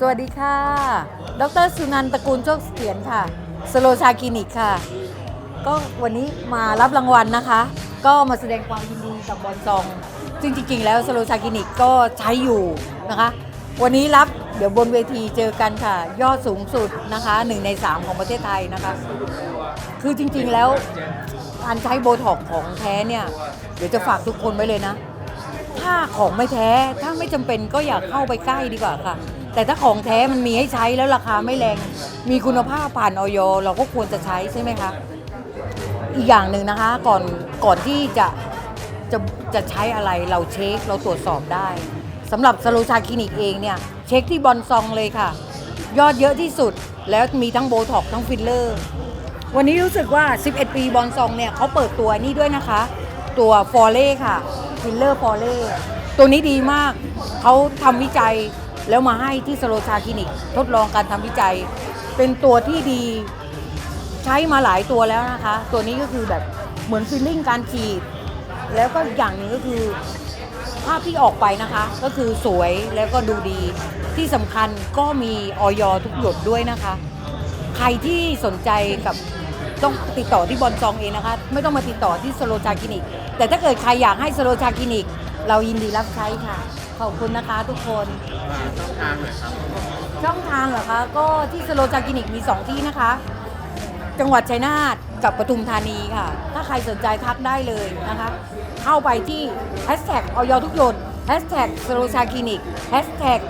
สวัสดีค่ะ ดรสุนันท์ตระกูลโชคเสถียรค่ะ สโลชาคลินิกค่ะ ก็วันนี้มารับรางวัลนะคะ ก็มาแสดงความยินดีกับบอลซองซึ่งจริงๆ แล้วสโลชาคลินิกก็ใช้อยู่นะคะ วันนี้รับเดี๋ยวบนเวทีเจอกันค่ะ ยอดสูงสุดนะคะหนึ่งใน 3 ของประเทศไทยนะคะ คือจริงๆแล้วการใช้โบท็อกของแท้เนี่ย เดี๋ยวจะฝากทุกคนไว้เลยนะ ถ้าของไม่แท้ถ้าไม่จำเป็นก็อย่าเข้าไปใกล้ดีกว่าค่ะ แต่ถ้าของแท้มันมีให้ใช้แล้วราคาไม่แรง มีคุณภาพผ่านออยเราก็ควรจะใช้ใช่ไหมคะ อีกอย่างหนึ่งนะคะก่อนก่อนที่จะจะจะใช้อะไรเราเช็คเราตรวจสอบได้สำหรับสโลชาคลินิกเองเนี่ยเช็คที่บอลซองเลยค่ะ ยอดเยอะที่สุดแล้วมีทั้งโบท็อกทั้งฟิลเลอร์ วันนี้รู้สึกว่า 11 ปีบอลซองเนี่ยเขาเปิดตัวนี่ด้วยนะคะ ตัวฟอร์เล่ค่ะฟิลเลอร์ฟอร์เล่ตัวนี้ดีมาก เขาทำวิจัย แล้วมาให้ที่สโลชาคลินิกทดลองการทำวิจัย เป็นตัวที่ดีใช้มาหลายตัวแล้วนะคะ ตัวนี้ก็คือแบบเหมือนฟิลลิ่งการฉีด แล้วก็อย่างหนึ่งก็คือภาพที่ออกไปนะคะ ก็คือสวยแล้วก็ดูดีที่สำคัญก็มีออยทุกหยดด้วยนะคะ ใครที่สนใจกับต้องติดต่อที่บอลซองเองนะคะ ไม่ต้องมาติดต่อที่สโลชาคลินิก แต่ถ้าเกิดใครอยากให้สโลชาคลินิก เรายินดีรับใช้ค่ะ ขอบคุณนะคะทุกคน ช่องทางหน่อยครับช่องทางเหรอคะ ก็ที่สโลจาคลินิกมี 2 ที่นะคะ จังหวัดชัยนาทกับปทุมธานีค่ะ ถ้าใครสนใจทักได้เลยนะคะ เข้าไปที่แฮชแท็กออยทุกหยดแฮชแท็กสโลชาคลินิกแฮชแท็ก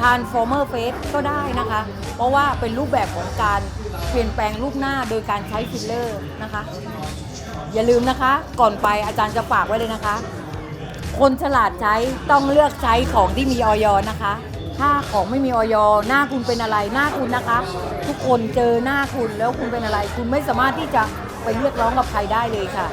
ทานฟอร์เมอร์เฟสก็ได้นะคะ เพราะว่าเป็นรูปแบบของการเปลี่ยนแปลงรูปหน้าโดยการใช้ฟิลเลอร์นะคะ อย่าลืมนะคะ ก่อนไปอาจารย์จะฝากไว้เลยนะคะ คนฉลาดใช้ต้องเลือกใช้ของที่มีออยนะคะ ถ้าของไม่มีออยหน้าคุณเป็นอะไรหน้าคุณนะคะ ทุกคนเจอหน้าคุณแล้วคุณเป็นอะไร คุณไม่สามารถที่จะไปเรียกร้องกับใครได้เลยค่ะ